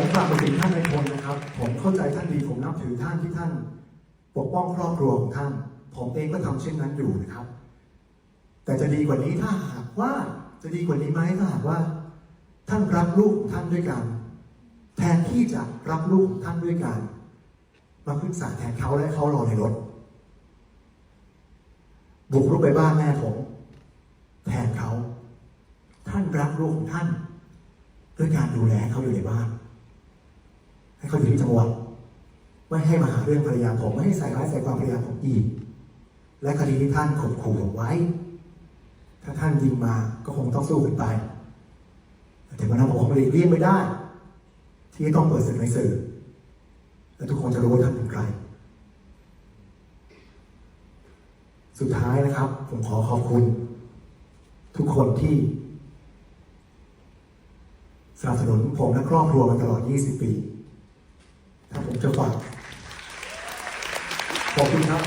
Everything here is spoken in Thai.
ผมฝากไปถึงท่านในพลนะครับ ผมเข้าใจท่านดีผมนับถือท่านที่ท่าน ปกป้องครอบครัวของท่าน ผมเองก็ทำเช่นนั้นอยู่นะครับ แต่จะดีกว่านี้ถ้าหากว่าจะดีกว่านี้ไหมถ้าหากว่า ท่านรักลูกของท่านด้วยกัน แทนที่จะรับลูกของท่านด้วยกันมาขึ้นศาลแทนเขาและเขารอในรถ บุกรุกไปบ้านแม่ผมแทนเขา ท่านรักลูกของท่าน ด้วยการดูแลเขาอยู่ในบ้าน ให้เขาอยู่ที่จังหวัด ไม่ให้มาหาเรื่องภรรยาผมไม่ให้ใส่ร้ายใส่ความภรรยาผมอีก และคดีที่ท่านข่มขู่ผมไว้ ถ้าท่านยิงมาก็คงต้องสู้กันไปแต่วันนั้นผมคงหลีกเลี่ยงไม่ได้ ที่ต้องเปิดศึกในสื่อ และทุกคนจะรู้ว่าท่านเป็นใคร สุดท้ายนะครับ ผมขอขอบคุณ ทุกคนที่สนับสนุนผมและครอบครัวมาตลอด 20 ปี ถ้าผมจะฝากขอบคุณครับ